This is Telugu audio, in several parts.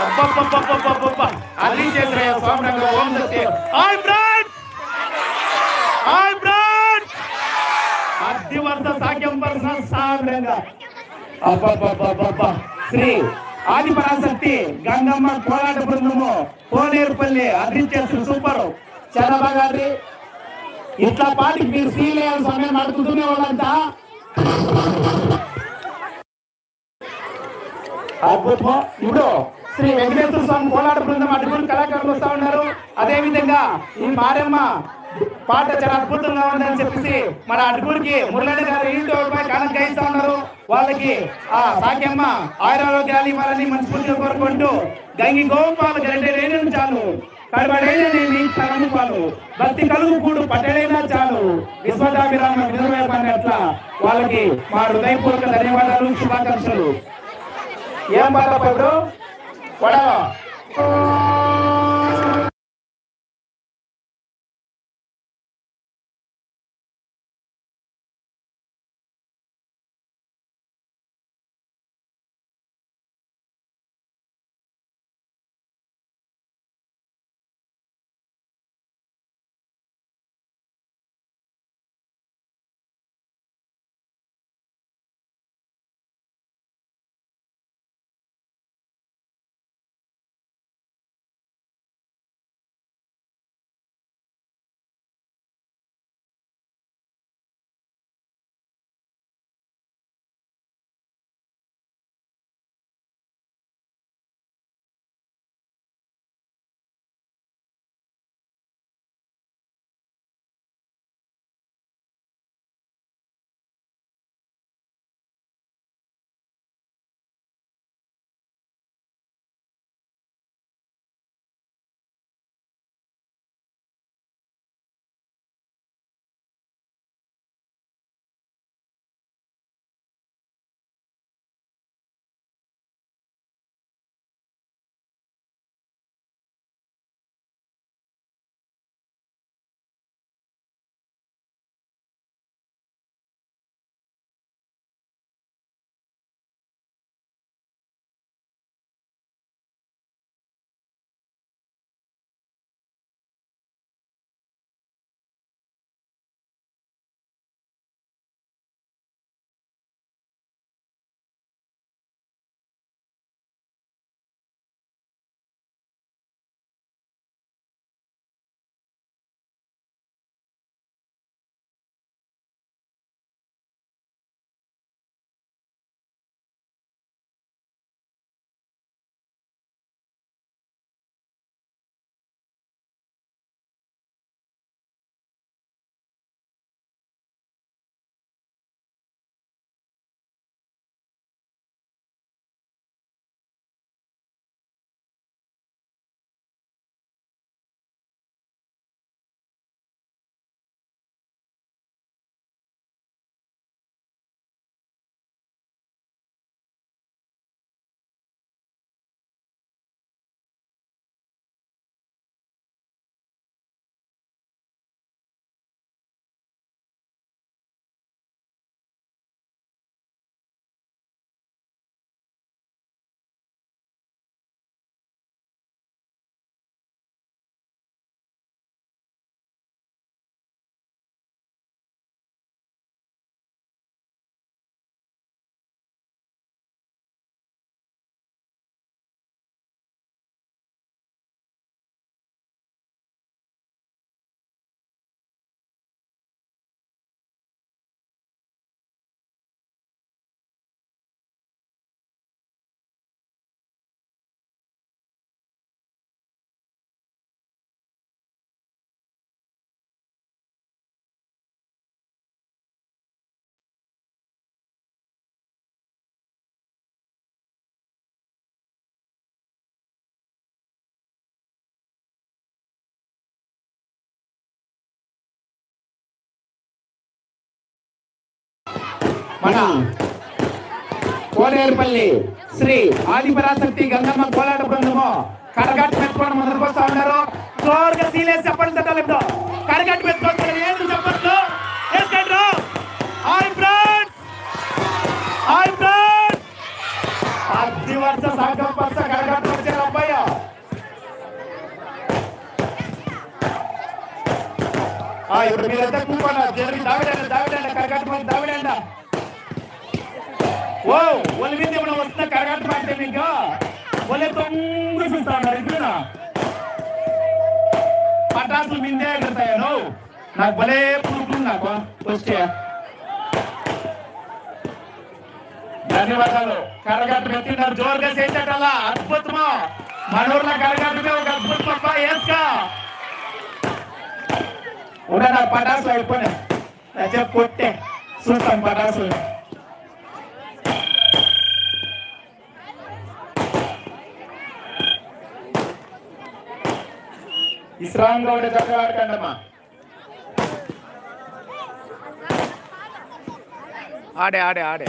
అబ్బబ్బబ్బబ్బబ్బబ్బ. చేసిన Swami Om Shakti. Hi friends hi friends అద్దె వరుస సాగ్యం వరుస సామ్రంగా శ్రీ ఆదిపరాశక్తి గంగమ్మ కోలాట బృందము కోనేరుపల్లి అందించేసిన సూపర్. చాలా బాగా ఇట్లా పాటికి మీరు సీల్ అయ్యాలి సమయం నడుపుతూనే వాళ్ళంతా అద్భుతం ఇప్పుడు శ్రీ వెంకటేశ్వర స్వామి కోలాట బృందం అడ్డుకుని కళాకారులు వస్తా ఉన్నారు. అదే విధంగా ఈ మారమ్మ పాట చాలా అద్భుతంగా ఉందని చెప్పేసి మన అటుకుడికి మురళి గారు ఇంటి రూపాయి కాలం గ్రహిస్తా ఉన్నారు. వాళ్ళకి ఆ సాక్యమ్మ ఆయురారోగ్యాలు ఇవ్వాలని మనస్ఫూర్తిగా కోరుకుంటూ గంగి గోపాలు లేని చాలు. కడబడేని నేను పాలు. భక్తి కలుగు కూడు పట్టడైనా చాలు. విశ్వదాభిరామ విధులైన అట్లా వాళ్ళకి మా హృదయపూర్వక ధన్యవాదాలు శుభాకాంక్షలు. ఏం బాధపడు ఇప్పుడు మన కోనేరుపల్లి శ్రీ ఆదిపరాశక్తి గంగమ్మ కోలాట బృందము కడగట్టు పెట్టుకోవడం ముందుకు వస్తా ఉన్నారు. జోరుగా సీలేసి చెప్పండి తట్టాలంటో కడగట్టు పెట్టుకోవచ్చు ఏదో చెప్పట్లు వేసుకోండి హాయ్ ఫ్రెండ్స్. హాయ్ అబ్బాయి. జరిగి కరగట్టు పడితే మీకు తొంగి చూస్తా ఉన్నారు ఇప్పుడు పటాసులు మిందే ఎగురుతాయను నాకు భలే పురుగులు నాకు వచ్చే ధన్యవాదాలు. కరగట్టు పెట్టినారు జోరుగా చేసేటల్లా అద్భుతమా? మనూర్లో కరగట్టుగా ఒక అద్భుతం అబ్బా వేసుకో ఉన్నా పటాసు అయిపోయినాయి. చెప్పు కొట్టే చూస్తాం పటాసులు. విశ్రాంతిగా ఉండే చక్కగా ఆడే ఆడే ఆడే.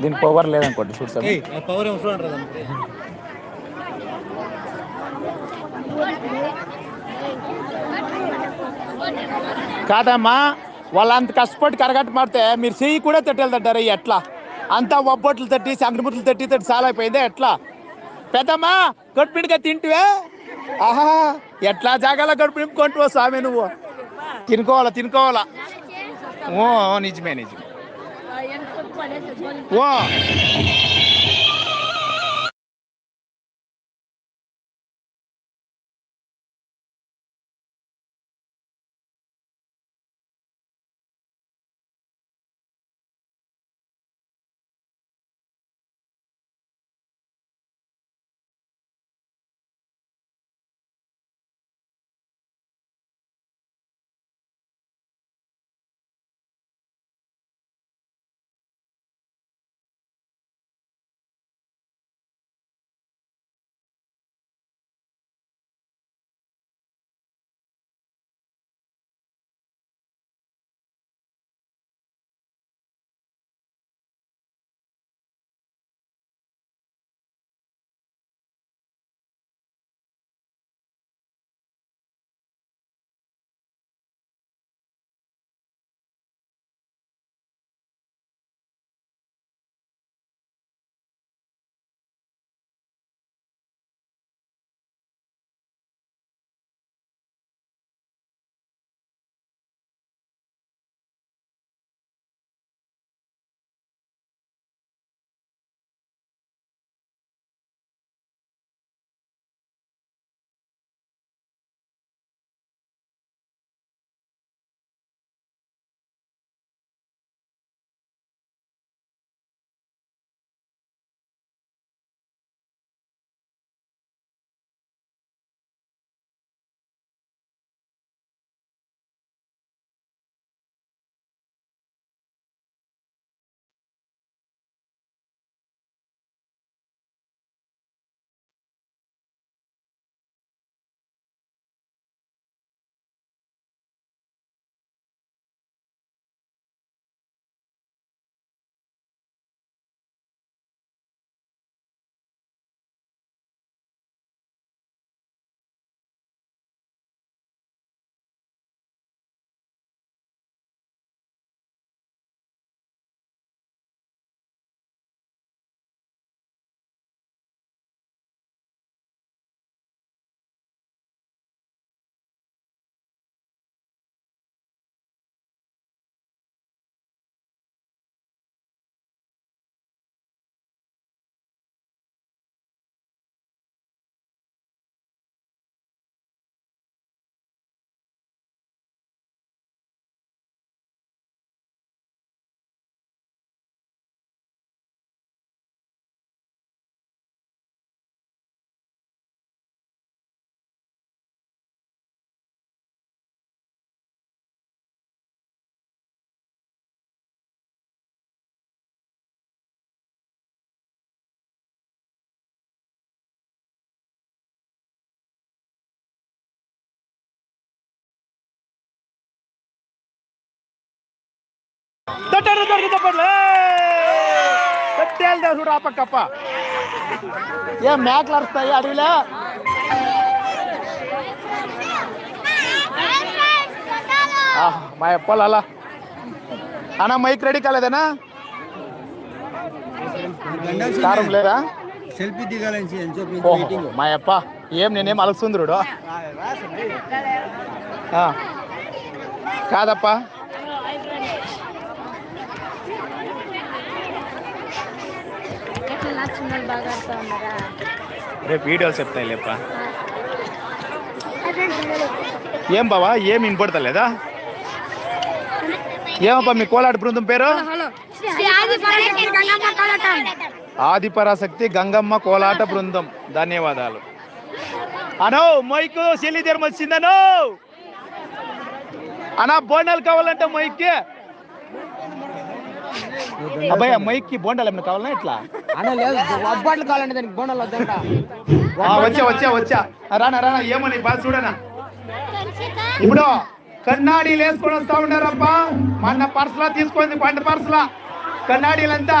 దీని పవర్ లేదనుకోండి చూస్తాను పవర్ ఏమో చూడండి దానికి? కాదమ్మా వాళ్ళు అంత కష్టపడి కరగట్టు మాడితే మీరు చెయ్యి కూడా తట్టేలు తట్టారు ఎట్లా? అంతా ఒబ్బొట్లు తట్టి సంగముట్లు తట్టి తట్టి చాలా అయిపోయిందే ఎట్లా? పెద్దమ్మా గొడ్పిడిగా తింటివే? ఆహా! ఎట్లా జాగాలో గడుపు నింపుకుంటువో స్వామి నువ్వు. తినుకోవాలా తినుకోవాలా. ఓ నిజమే నిజమే. ఓ. కొట్టాడు దొరికి చెప్పట్లు కొట్టేళ్ళు చూడు ఆ పక్కప్ప ఏం మేకలు అరుస్తాయి అడవిలో ఆహ్, మా ఎప్పాలు అలా అన్నా మైక్ రెడీ కాలేదనా కారం లేదా సెల్ఫీ దిగాలని ఎంతో ఓహో మా అప్ప ఏం నేనేం అలసుందరుడు కాదప్పా బాగా ఆడుతూ ఉన్నారా? రేపు వీడియోలు చెప్తాయి లేప. ఏం బావా ఏం వినపడతలేదా ఏమప్పా మీ కోలాట బృందం పేరు? శ్రీ ఆది పరమేశ్వరి గంగమ్మ కోలాటం. ఆదిపరాశక్తి గంగమ్మ కోలాట బృందం. ధన్యవాదాలు. అనో మైకు శైలి జ్వరం వచ్చిందనో. అనా బోండాలు కావాలంటే మైక్కి అబ్బాయి మైక్కి బోండాలు ఏమైనా కావాలన్నా ఇట్లా? అన్న లేదు అబ్బాట్లు కావాలంటే దానికి బోనాలు వద్దంట. వచ్చా వచ్చా వచ్చా. రానా రానా ఏమని బాగా చూడనా? ఇప్పుడు కన్నాడీలు వేసుకొని వస్తా ఉన్నారప్పా మన పర్సులా తీసుకుంది పంట పర్సులా కన్నాడీలంతా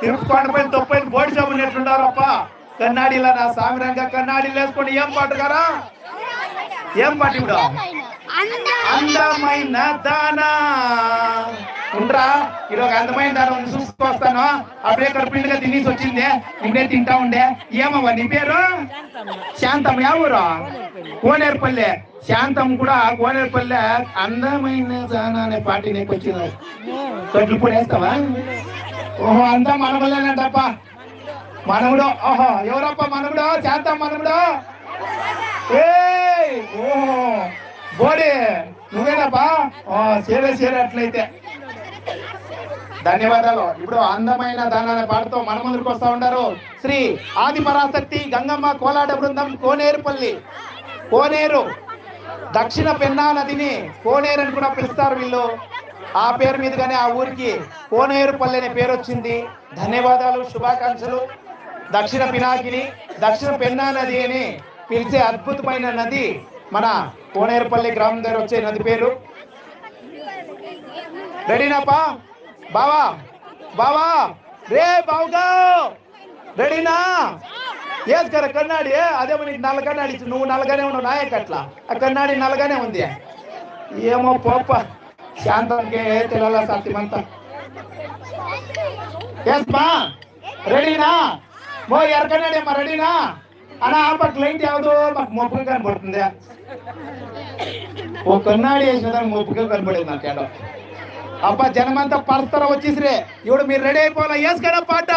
తిరుపతిపై తొప్పై బోడి సభలు ఎట్లుంటారప్ప కన్నాడీల నా సామిరంగా కన్నాడీలు వేసుకొని ఏం పాట గారా ఏం పాట ఇప్పుడు అందమైన దానా ఉండరా? ఈరోజు అందమైన దాని చూసుకొస్తాను అప్పుడే కడుపుండిగా తినేసి వచ్చింది. ఇప్పుడే తింటా ఉండే. ఏమవ్వ నీ పేరు? శాంతం యా కోనేరుపల్లె. శాంతం కూడా కోనేరుపల్లె అందమైన జానా అనే పాట నీకు వచ్చింది. తొట్లు కూడా వేస్తావా ఓహో అంతా మనవలేనంటప్ప. మనవుడు ఓహో ఎవరప్ప మనవుడు? శాంతం మనవుడు? ఏ ఓహో బోడి నువ్వేనప్పా? ఓ సేరే సరే అట్లయితే. ధన్యవాదాలు. ఇప్పుడు అందమైన దానాన్ని పాడుతూ మన ముందుకు వస్తూ ఉన్నారు శ్రీ ఆది పరాశక్తి గంగమ్మ కోలాట బృందం కోనేరుపల్లి. కోనేరు దక్షిణ పెన్నా నదిని కోనేరు అని కూడా పిలుస్తారు వీళ్ళు. ఆ పేరు మీదుగానే ఆ ఊరికి కోనేరుపల్లి అనే పేరు వచ్చింది. ధన్యవాదాలు శుభాకాంక్షలు. దక్షిణ పినాకిని దక్షిణ పెన్నా నది అని పిలిచే అద్భుతమైన నది మన కోనేరుపల్లి గ్రామం దగ్గర వచ్చే నది పేరు. రెడీనాపా? బావా? బావా? రే బావుగా! రెడీనా? వేసుకోర కన్నాడి అదే నీకు నల్లగానే నువ్వు నల్లగానే ఉన్నావు నాయక్ అట్లా? ఆ కన్నాడి నల్లగానే ఉంది. ఏమో పోప శాంతంకే తెల్ల సత్యమంతా ఎస్మా రెడీనా? మో ఎరకన్నాడి అమ్మా రెడీనా? అన్న ఆపట్ లైట్ యాವುದು మాకు మొప్పుగా కనబడుతుంది. ఓ కన్నాడి వేసిన దానికి మొప్పుగా కనబడేది నాకు ఏడో. అబ్బా జనమంతా పరస్పరం వచ్చేసిరే. ఇప్పుడు మీరు రెడీ అయిపోవాలా? వేసుకడా పాట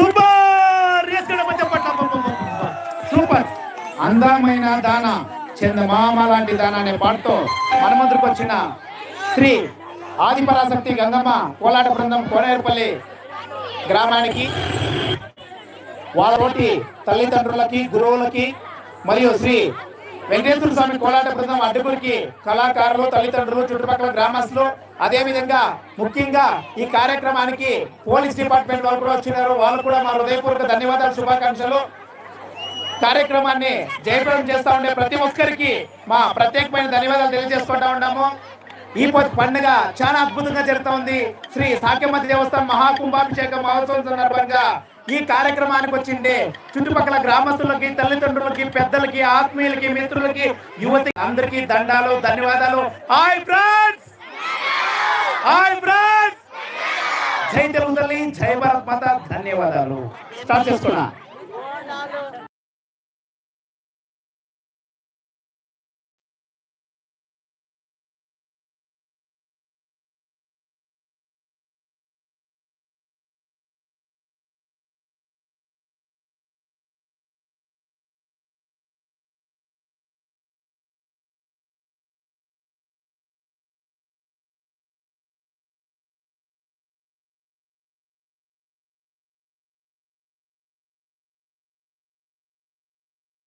సూపర్! సూపర్! అందమైన దాన చందమామ లాంటి దాన అనే పాటతో మన ముందుకు వచ్చిన శ్రీ ఆదిపరాశక్తి గంగమ్మ కోలాట బృందం కోనేరుపల్లి గ్రామానికి వాళ్ళ తల్లిదండ్రులకి గురువులకి మరియు శ్రీ వెంకటేశ్వర స్వామి కోలాట బృందం అడ్డుగురికి కళాకారులు తల్లిదండ్రులు చుట్టుపక్కల గ్రామస్తులు అదే విధంగా ముఖ్యంగా ఈ కార్యక్రమానికి పోలీస్ డిపార్ట్మెంట్ వాళ్ళు కూడా వచ్చినారు. వాళ్ళు కూడా మా హృదయపూర్వక ధన్యవాదాలు శుభాకాంక్షలు. కార్యక్రమాన్ని జయప్రదం చేస్తా ఉండే ప్రతి ఒక్కరికి మా ప్రత్యేకమైన ధన్యవాదాలు తెలియజేసుకుంటా ఉన్నాము. ఈ పండుగ చాలా అద్భుతంగా జరుగుతూ ఉంది. శ్రీ సాక్యమతి దేవస్థానం మహాకుంభాభిషేక మహోత్సవం సందర్భంగా ఈ కార్యక్రమానికి వచ్చిండే చుట్టుపక్కల గ్రామస్తులకి తల్లిదండ్రులకి పెద్దలకి ఆత్మీయులకి మిత్రులకి యువతి అందరికీ దండాలు ధన్యవాదాలు. Hi friends! Hi friends! జై తెలుగు తల్లి జై భారత్ మాత ధన్యవాదాలు. స్టార్ట్ చేసుకున్నా.